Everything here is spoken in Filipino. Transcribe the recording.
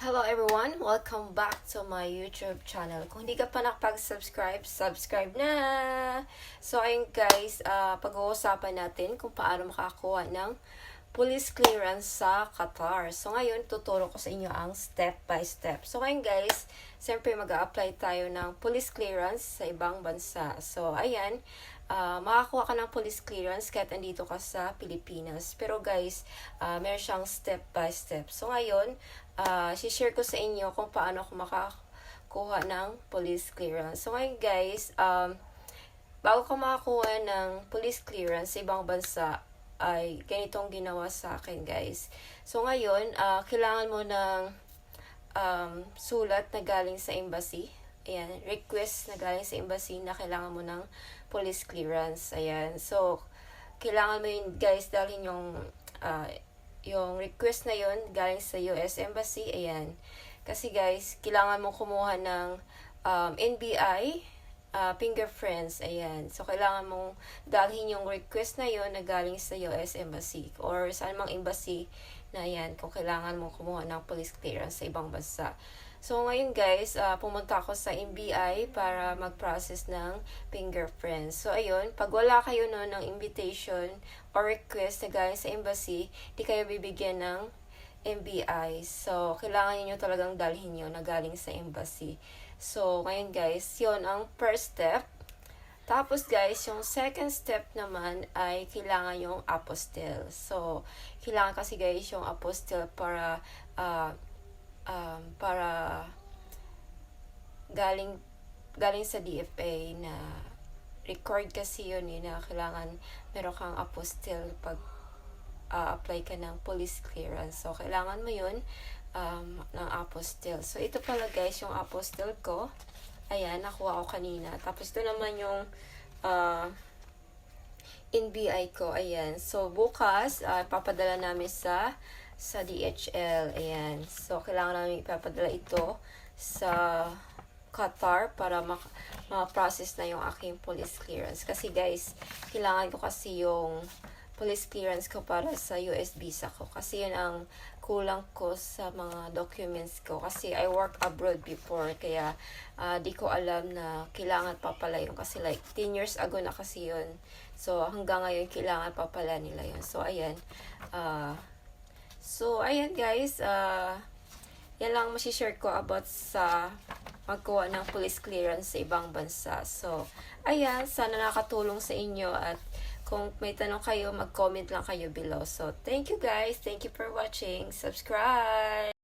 Hello everyone! Welcome back to my YouTube channel. Kung hindi ka pa nakapag-subscribe, subscribe na! So ayun guys, ah, pag-uusapan natin kung paano makakuha ng police clearance sa Qatar. So ngayon, tuturo ko sa inyo ang step by step. So ngayon guys, siyempre mag apply tayo ng police clearance sa ibang bansa. So ayan, ah, makakuha ka ng police clearance kahit andito ka sa Pilipinas. Pero guys, ah, meron siyang step by step. So ngayon, ah, share ko sa inyo kung paano ako makakuha ng police clearance. So ngayon guys, um, bago ka makakuha ng police clearance sa ibang bansa, ay ganitong ginawa sa akin guys. So ngayon, ah, kailangan mo ng um, sulat na galing sa embassy. Ayan, request na galing sa embassy na kailangan mo ng police clearance. Ayan, so kailangan mo yun guys dalhin yung ah, yung request na yun galing sa US Embassy. Ayan. Kasi guys, kailangan mo kumuha ng um, NBI uh, fingerprints, ayan. So, kailangan mong dalhin yung request na yon na galing sa US Embassy or sa anumang embassy na yan kung kailangan mong kumuha ng police clearance sa ibang bansa. So, ngayon guys, uh, pumunta ako sa NBI para mag-process ng fingerprints. So, ayun, pag wala kayo no, ng invitation or request na galing sa embassy, di kayo bibigyan ng MBI. So, kailangan niyo talagang dalhin yun na galing sa embassy. So, ngayon guys, yun ang first step. Tapos guys, yung second step naman ay kailangan yung apostle. So, kailangan kasi guys yung apostle para uh, um, para galing galing sa DFA na record kasi yun eh, na kailangan meron kang apostle pag uh, apply ka ng police clearance. So, kailangan mo yun um, ng apostle. So, ito pala guys, yung apostle ko. Ayan, nakuha ko kanina. Tapos, ito naman yung uh, NBI ko. Ayan. So, bukas, uh, papadala namin sa sa DHL. Ayan. So, kailangan namin ipapadala ito sa Qatar para ma-process na yung aking police clearance. Kasi guys, kailangan ko kasi yung police clearance ko para sa US visa ko. Kasi yun ang kulang ko sa mga documents ko. Kasi I work abroad before. Kaya uh, di ko alam na kailangan pa pala yun. Kasi like 10 years ago na kasi yun. So hanggang ngayon kailangan pa pala nila yun. So ayan. Uh, so ayan guys. Uh, yan lang masishare ko about sa magkuha ng police clearance sa ibang bansa. So, ayan, sana nakatulong sa inyo at kung may tanong kayo, mag-comment lang kayo below. So, thank you guys. Thank you for watching. Subscribe!